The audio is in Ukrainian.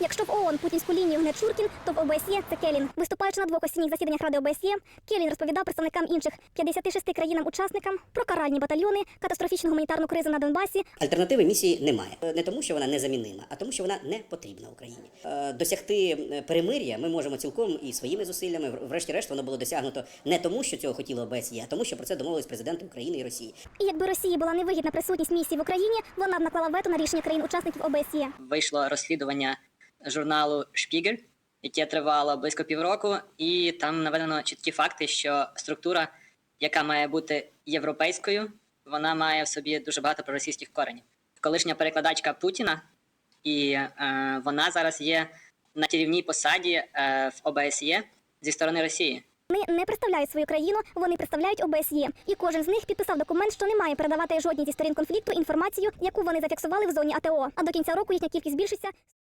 Якщо в ООН путінську лінію гне Чуркін, то в ОБСЄ це Келін. Виступаючи на двох осінніх засіданнях Ради ОБСЄ, Келін розповідав представникам інших 56 країнам-учасникам про каральні батальйони, катастрофічну гуманітарну кризу на Донбасі, Альтернативи місії немає. Не тому, що вона незамінима, а тому, що вона не потрібна Україні. Е, Досягти е, перемир'я ми можемо цілком і своїми зусиллями. Врешті-решт воно було досягнуто не тому, що цього хотіло ОБСЄ, а тому, що про це домовились президенти України і Росії. І якби Росії була невигідна присутність місії в Україні, вона б наклала вето на рішення країн-учасників ОБСЄ. вийшло розслідування журналу Шпігель, яке тривало близько півроку, і там наведено чіткі факти, що структура, яка має бути європейською, вона має в собі дуже багато проросійських коренів. Колишня перекладачка Путіна, і е, вона зараз є на керівній посаді е, в ОБСЄ зі сторони Росії. Вони не представляють свою країну, вони представляють ОБСЄ. І кожен з них підписав документ, що не має передавати жодній зі сторін конфлікту інформацію, яку вони зафіксували в зоні АТО. А до кінця року їхня кількість збільшиться